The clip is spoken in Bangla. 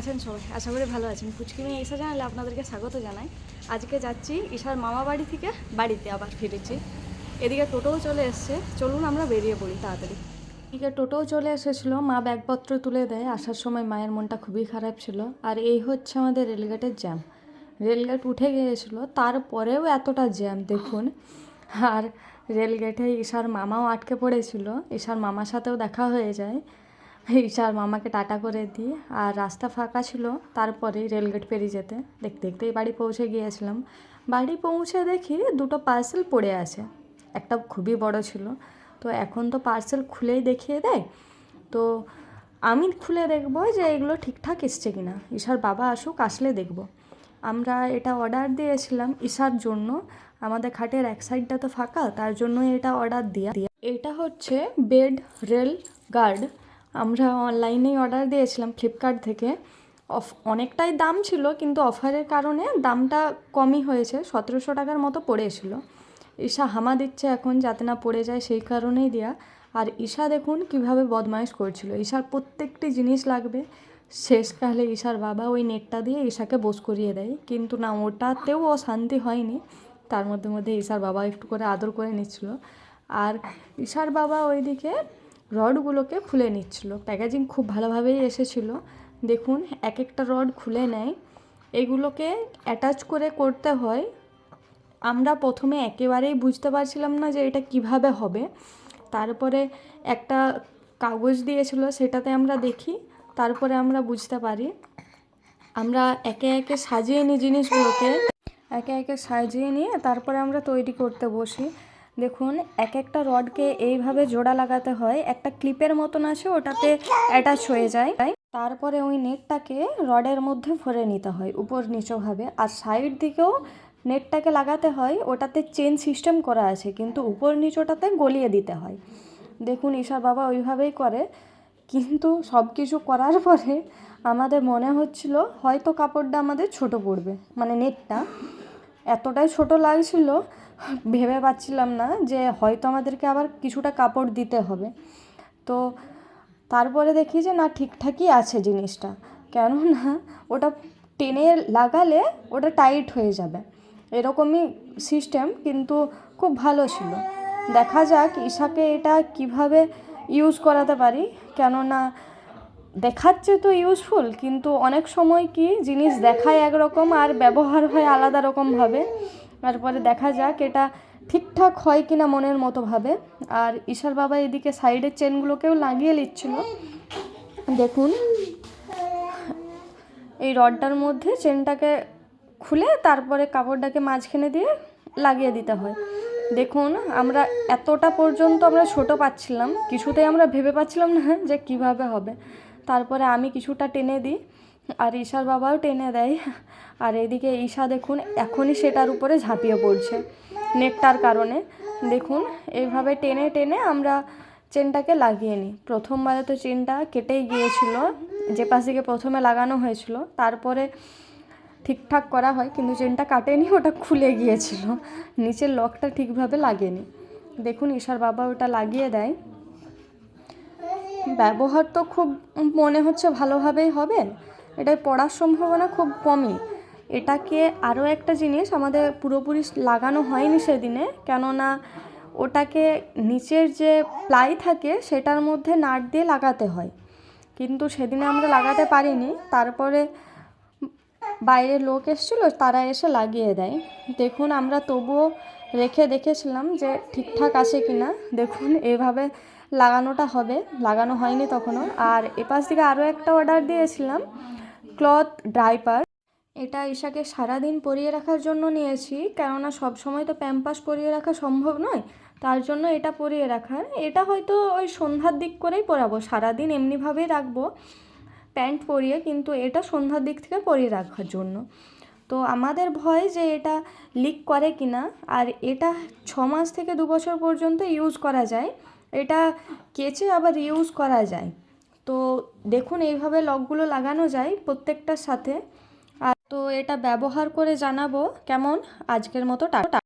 আছেন সবাই? আশা করি ভালো আছেন। পুচকি মেয়ে ঈশা জানালে আপনাদেরকে স্বাগত জানাই। আজকে যাচ্ছি ঈশার মামা বাড়ি থেকে বাড়িতে আবার ফিরেছি। এদিকে টোটোও চলে এসছে। চলুন আমরা বেরিয়ে পড়ি তাড়াতাড়ি। এদিকে টোটোও চলে এসেছিল। মা ব্যাগপত্র তুলে দেয়। আসার সময় মায়ের মনটা খুবই খারাপ ছিল। আর এই হচ্ছে আমাদের রেলগেটের জ্যাম। রেলগেট উঠে গিয়েছিল। তারপরেও এতটা জ্যাম, দেখুন। আর রেলগেটে ঈশার মামাও আটকে পড়েছিল। ঈশার মামার সাথেও দেখা হয়ে যায়। ঈশার মামাকে টাটা করে দিই আর রাস্তা ফাঁকা ছিল তারপরে রেলগেট পেরিয়ে যেতে। দেখতে দেখতেই বাড়ি পৌঁছে গিয়েছিলাম। বাড়ি পৌঁছে দেখি দুটো পার্সেল পড়ে আছে। একটা খুবই বড় ছিল। তো এখন তো পার্সেল খুলেই দেখিয়ে দেয়। তো আমি খুলে দেখব যে এগুলো ঠিকঠাক এসছে কিনা। ঈশার বাবা আসুক, আসলে দেখব। আমরা এটা অর্ডার দিয়েছিলাম ঈশার জন্য। আমাদের খাটের এক সাইডটা তো ফাঁকা, তার জন্য এটা অর্ডার দিয়া এটা হচ্ছে বেড রেল গার্ড আমরা অনলাইনেই অর্ডার দিয়েছিলাম ফ্লিপকার্ট থেকে। অফ, অনেকটাই দাম ছিল, কিন্তু অফারের কারণে দামটা কমই হয়েছে, সতেরোশো টাকার মতো পড়েছিল। ঈশা হামা দিচ্ছে এখন যাতে না পড়ে যায় সেই কারণেই দেয়া। আর ঈশা দেখুন কীভাবে বদমাইশ করছিল। ঈশার প্রত্যেকটি জিনিস লাগবে। শেষকালে ঈশার বাবা ওই নেটটা দিয়ে ঈশাকে বোস করিয়ে দেয়। কিন্তু না, ওটাতেও অশান্তি হয়নি। তার মধ্যে মধ্যে ঈশার বাবা একটু করে আদর করে নিচ্ছিল। আর ঈশার বাবা ওইদিকে রডগুলোকে খুলে নিচ্ছিল। প্যাকেজিং খুব ভালোভাবেই এসেছিল। দেখুন এক একটা রড খুলে নেয়। এগুলোকে অ্যাটাচ করে করতে হয়। আমরা প্রথমে একেবারেই বুঝতে পারছিলাম না যে এটা কীভাবে হবে। তারপরে একটা কাগজ দিয়েছিল, সেটাতে আমরা দেখি। তারপরে আমরা বুঝতে পারি। আমরা একে একে সাজিয়ে নিই জিনিসগুলোকে। একে একে সাজিয়ে নিয়ে তারপরে আমরা তৈরি করতে বসি। দেখুন এক একটা রডকে এইভাবে জোড়া লাগাতে হয়। একটা ক্লিপের মতন আছে ওটাতে অ্যাটাচ হয়ে যায়। তাই তারপরে ওই নেটটাকে রডের মধ্যে ভরে নিতে হয়, উপর নিচোভাবে আর সাইড দিকেও নেটটাকে লাগাতে হয়, ওটাতে চেন সিস্টেম করা আছে, কিন্তু উপর নিচোটাতে গলিয়ে দিতে হয়। দেখুন ঈশার বাবা ওইভাবেই করে। কিন্তু সব কিছু করার পরে আমাদের মনে হচ্ছিল, হয়তো কাপড়টা আমাদের ছোট পড়বে মানে নেটটা। এতটাই ছোট লাগছিল, ভেবে পাচ্ছিলাম না যে হয়তো আমাদেরকে আবার কিছুটা কাপড় দিতে হবে। তো তারপরে দেখি যে না, ঠিকঠাকই আছে জিনিসটা। কেননা ওটা টেনে লাগালে ওটা টাইট হয়ে যাবে। এরকমই সিস্টেম, কিন্তু খুব ভালো ছিল। দেখা যাক ঈশাকে এটা কীভাবে ইউজ করাতে পারি। কেননা দেখাচ্ছে তো ইউজফুল কিন্তু অনেক সময় কি জিনিস দেখায় একরকম আর ব্যবহার হয় আলাদা রকমভাবে তারপরে দেখা যাক এটা ঠিকঠাক হয় কি না মনের মতো ভাবে। আর ঈশার বাবা এদিকে সাইডের চেনগুলোকেও লাগিয়ে নিচ্ছিল দেখুন, এই রডটার মধ্যে চেনটাকে খুলে তারপরে কাপড়টাকে মাঝখানে দিয়ে লাগিয়ে দিতে হয়। দেখুন, আমরা এতটা পর্যন্ত আমরা ছোট পাচ্ছিলাম, কিছুতেই আমরা ভেবে পাচ্ছিলাম না যে কীভাবে হবে। তারপরে আমি কিছুটা টেনে দিই, আর ঈশার বাবাও টেনে দেয়। আর এদিকে ঈশা দেখুন এখনই সেটার উপরে ঝাঁপিয়ে পড়ছে নেটটার কারণে। দেখুন, এইভাবে টেনে টেনে আমরা চেনটাকে লাগিয়ে নিই। প্রথমবারে তো চেনটা কেটেই গিয়েছিল, যে পাশ প্রথমে লাগানো হয়েছিল, তারপরে ঠিকঠাক করা হয়, কিন্তু চেনটা কাটেনি, ওটা খুলে গিয়েছিল। নিচের লকটা ঠিকভাবে লাগেনি। দেখুন, ঈশার বাবা ওটা লাগিয়ে দেয়। ব্যবহার তো খুব মনে হচ্ছে ভালোভাবেই হবে। এটায় পড়ার সম্ভাবনা খুব কমই। এটাকে আরও একটা জিনিস আমাদের পুরোপুরি লাগানো হয়নি সেদিনে, কেননা ওটাকে নিচের যে প্লাই থাকে সেটার মধ্যে নাট দিয়ে লাগাতে হয়। কিন্তু সেদিনে আমরা লাগাতে পারিনি। তারপরে বাইরে লোক এসেছিল, তারা এসে লাগিয়ে দেয়। দেখুন, আমরা তবুও রেখে দেখেছিলাম যে ঠিকঠাক আছে কি না দেখুন, এভাবে লাগানোটা হবে। লাগানো হয়নি তখনও। আর এপাশ থেকে আরও একটা অর্ডার দিয়েছিলাম ক্লথ ড্রাইপার এটা ঈশাকে সারাদিন পরিয়ে রাখার জন্য নিয়েছি, কেননা সব সময় তো প্যাম্পাস পরিয়ে রাখা সম্ভব নয়, তার জন্য এটা পরিয়ে রাখার। এটা হয়তো ওই সন্ধ্যার দিক করেই পরাবো, সারাদিন এমনিভাবেই রাখব প্যান্ট পরিয়ে, কিন্তু এটা সন্ধ্যার দিক থেকে পরিয়ে রাখার জন্য। তো আমাদের ভয় যে এটা লিক করে কি না আর এটা ছ মাস থেকে দু বছর পর্যন্ত ইউজ করা যায়। এটা কেচে আবার রিউজ করা যায়। তো দেখুন, এইভাবে লকগুলো লাগানো যায় প্রত্যেকটার সাথে। আর তো এটা ব্যবহার করে জানাব। কেমন? আজকের মতো টাটা